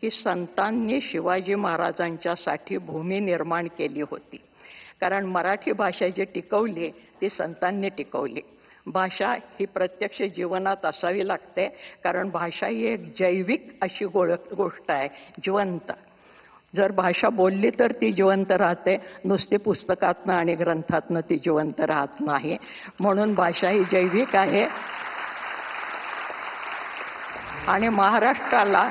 की संतांनी शिवाजी महाराजांच्यासाठी भूमी निर्माण केली होती. कारण मराठी भाषा जी टिकवली ती संतांनी टिकवली. भाषा ही प्रत्यक्ष जीवनात असावी लागते कारण भाषा ही एक जैविक अशी गोळ गोष्ट आहे जिवंत. जर भाषा बोलली तर ती जिवंत राहते नुसती पुस्तकातनं आणि ग्रंथातनं ती जिवंत राहत नाही. म्हणून भाषा ही जैविक आहे. आणि महाराष्ट्राला